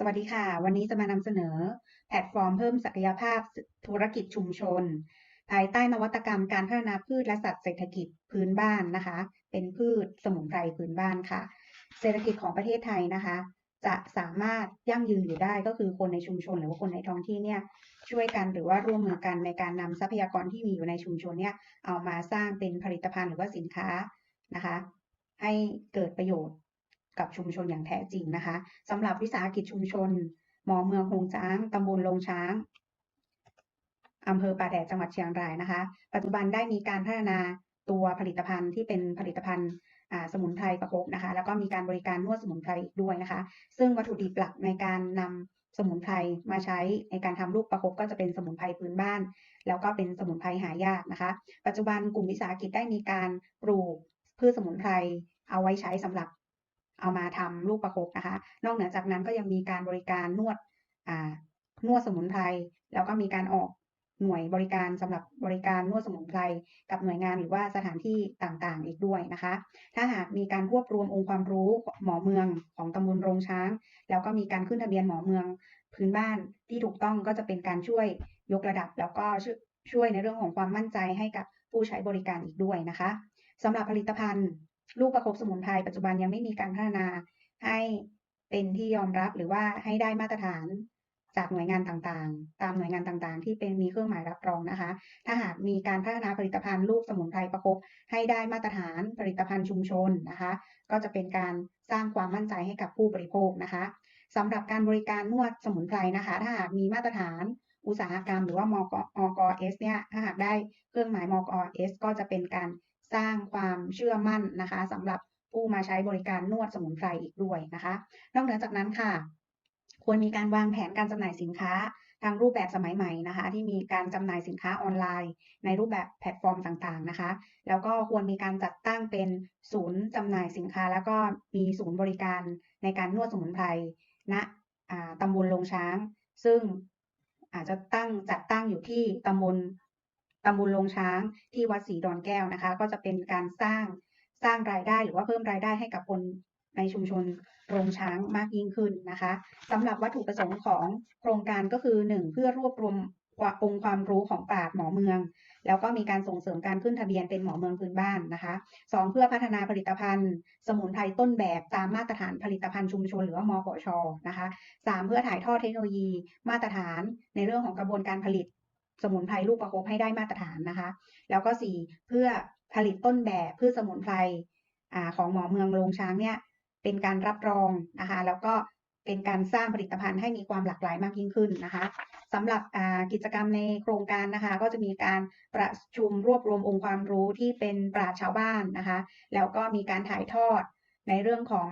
สวัสดีค่ะ วันนี้จะมานำเสนอ แพลตฟอร์มเพิ่มศักยภาพธุรกิจชุมชน ภายใต้นวัตกรรมการพัฒนาพืชและสัตว์เศรษฐกิจพื้นบ้านนะคะ เป็นพืชสมุนไพรพื้นบ้านค่ะ เศรษฐกิจของประเทศไทยนะคะ จะสามารถยั่งยืนอยู่ได้ก็คือคนในชุมชน หรือว่าคนในท้องที่เนี่ยช่วยกันหรือว่าร่วมมือกันในการนำทรัพยากรที่มีอยู่ในชุมชนเนี่ยเอามาสร้างเป็นผลิตภัณฑ์หรือว่าสินค้านะคะ ให้เกิดประโยชน์ กับชุมชนอย่างแท้จริงนะคะสำหรับวิสาหกิจชุมชนหมอเมืองโฮงช้างตำบลลงช้างอำเภอป่าแดดจังหวัดเชียงรายนะคะ ปัจจุบันได้มีการพัฒนาตัวผลิตภัณฑ์ที่เป็นผลิตภัณฑ์สมุนไพรประคบนะคะ แล้วก็มีการบริการนวดสมุนไพรอีกด้วยนะคะ ซึ่งวัตถุดิบหลักในการนำสมุนไพรมาใช้ในการทำลูกประคบก็จะเป็นสมุนไพรพื้นบ้าน แล้วก็เป็นสมุนไพรหายากนะคะ ปัจจุบันกลุ่มวิสาหกิจได้มีการปลูกพืชสมุนไพรเอาไว้ใช้สำหรับ เอามาทำลูกประคบนะคะ นอกเหนือจากนั้นก็ยังมีการบริการนวดนวดสมุนไพรแล้วก็มีการออกหน่วยบริการสำหรับบริการนวดสมุนไพรกับหน่วยงานหรือว่าสถานที่ต่างๆ อีกด้วยนะคะ ถ้าหากมีการรวบรวมองค์ความรู้หมอเมืองของตำบลโรงช้าง แล้วก็มีการขึ้นทะเบียนหมอเมืองพื้นบ้านที่ถูกต้องก็จะเป็นการช่วยยกระดับ แล้วก็ช่วยในเรื่องของความมั่นใจให้กับผู้ใช้บริการอีกด้วยนะคะสำหรับผลิตภัณฑ์ ลูกประคบสมุนไพรปัจจุบันยังไม่มีการพัฒนาให้เป็นที่ยอมรับหรือว่าให้ได้มาตรฐานจากหน่วยงานต่างๆ ตามหน่วยงานต่างๆ ที่เป็นมีเครื่องหมายรับรองนะคะ ถ้าหากมีการพัฒนาผลิตภัณฑ์ลูกสมุนไพรประคบให้ได้มาตรฐานผลิตภัณฑ์ชุมชนนะคะ ก็จะเป็นการสร้างความมั่นใจให้กับผู้บริโภคนะคะสำหรับการบริการนวดสมุนไพรนะคะ ถ้าหากมีมาตรฐานอุตสาหกรรมหรือว่ามกอกเอสเนี่ย ถ้าหากได้เครื่องหมายมกอเอสก็จะเป็นการ สร้างความเชื่อมั่นนะคะสำหรับผู้มาใช้บริการนวดสมุนไพรอีกด้วยนะคะ นอกเหนือจากนั้นค่ะ ควรมีการวางแผนการจำหน่ายสินค้าทางรูปแบบสมัยใหม่นะคะ ที่มีการจำหน่ายสินค้าออนไลน์ ในรูปแบบแพลตฟอร์มต่างๆนะคะ แล้วก็ควรมีการจัดตั้งเป็นศูนย์จำหน่ายสินค้า แล้วก็มีศูนย์บริการในการนวดสมุนไพรณะตำบลลงช้าง ซึ่งอาจจะตั้งจัดตั้งอยู่ที่ตำบล ตำบลลงช้างที่วัดศรีดอนแก้วนะคะ ก็จะเป็นการสร้างสร้างรายได้หรือว่าเพิ่มรายได้ให้กับคนในชุมชนโรงช้างมากยิ่งขึ้นนะคะสำหรับวัตถุประสงค์ของโครงการก็คือ 1 เพื่อรวบรวมองค์ความรู้ของปราหมอเมือง แล้วก็มีการส่งเสริมการขึ้นทะเบียนเป็นหมอเมืองพื้นบ้านนะคะ2เพื่อพัฒนาผลิตภัณฑ์ สมุนไพรต้นแบบตามมาตรฐานผลิตภัณฑ์ชุมชนหรือว่ามกชนะคะ3เพื่อถ่ายทอดเทคโนโลยี มาตรฐานในเรื่องของกระบวนการผลิต สมุนไพรลูกประคบให้ได้มาตรฐานนะคะ แล้วก็ 4 เพื่อผลิตต้นแบบพืชสมุนไพรของหมอเมืองโรงช้างเนี่ยเป็นการรับรองนะคะ แล้วก็เป็นการสร้างผลิตภัณฑ์ให้มีความหลากหลายมากยิ่งขึ้นนะคะสำหรับกิจกรรมในโครงการนะคะ ก็จะมีการประชุมรวบรวมองค์ความรู้ที่เป็นปราชชาวบ้านนะคะ แล้วก็มีการถ่ายทอดในเรื่องของ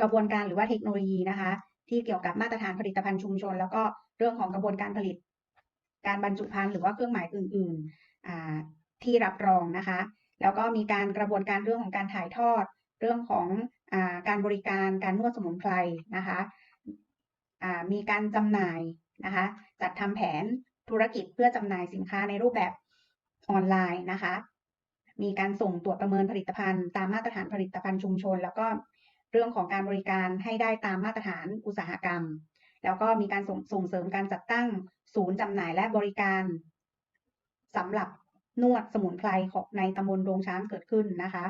กระบวนการหรือว่าเทคโนโลยีนะคะ ที่เกี่ยวกับมาตรฐานผลิตภัณฑ์ชุมชน แล้วก็เรื่องของกระบวนการผลิต การบรรจุภัณฑ์หรือว่าเครื่องหมายอื่นๆที่รับรองนะคะ แล้วก็มีการกระบวนการเรื่องของการถ่ายทอด เรื่องของอการบริการการนวดสมุนไพรนะคะมีการจำหน่ายนะคะจัดทำแผนธุรกิจเพื่อจำหน่ายสินค้าในรูปแบบออนไลน์นะคะ มีการส่งตรวจประเมินผลิตภัณฑ์ ตามมาตรฐานผลิตภัณฑ์ชุมชน แล้วก็เรื่องของการบริการให้ได้ตามมาตรฐานอุตสาหกรรม แล้วก็มีการส่งสงเสริมการจัดตั้งศูนย์จำหน่ายและบริการสำหรับนวดสมุนไพรของในตำบลโรงช้างเกิดขึ้นนะคะ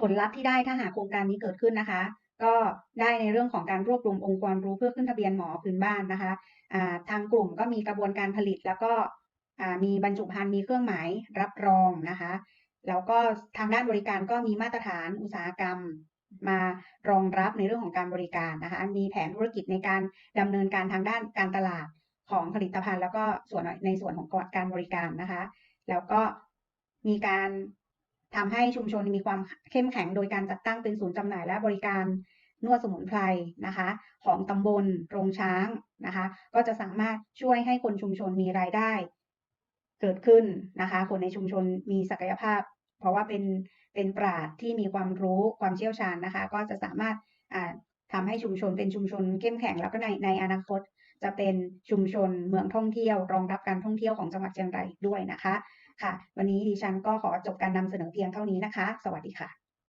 ผลลัพธ์ที่ได้ถ้าหากโครงการนี้เกิดขึ้นนะคะ ก็ได้ในเรื่องของการรวบรวมองค์ความรู้เพื่อขึ้นทะเบียนหมอพื้นบ้านนะคะทางกลุ่มก็มีกระบวนการผลิต แล้วก็มีบรรจุภัณฑ์มีเครื่องหมายรับรองนะคะ แล้วก็ทางด้านบริการก็มีมาตรฐานอุตสาหกรรม มารองรับในเรื่องของการบริการนะคะ มีแผนธุรกิจในการดำเนินการทางด้านการตลาดของผลิตภัณฑ์ แล้วก็ส่วนในส่วนของการบริการนะคะ แล้วก็มีการทำให้ชุมชนมีความเข้มแข็งโดยการจัดตั้งเป็นศูนย์จำหน่ายและบริการนวดสมุนไพรนะคะ ของตำบลโรงช้างนะคะ ก็จะสามารถช่วยให้คนชุมชนมีรายได้ เกิดขึ้นนะคะ คนในชุมชนมีศักยภาพ เพราะว่าเป็นเป็นปราดที่มีความรู้ความเชี่ยวชาญนะคะ ก็จะสามารถทำให้ชุมชนเป็นชุมชนเข้มแข็งแล้วก็ในในอนาคต จะเป็นชุมชนเมืองท่องเที่ยว รองรับการท่องเที่ยวของจังหวัดเชียงรายด้วยนะคะ ค่ะ วันนี้ดิฉันก็ขอจบการนำเสนอเพียงเท่านี้นะคะ สวัสดีค่ะ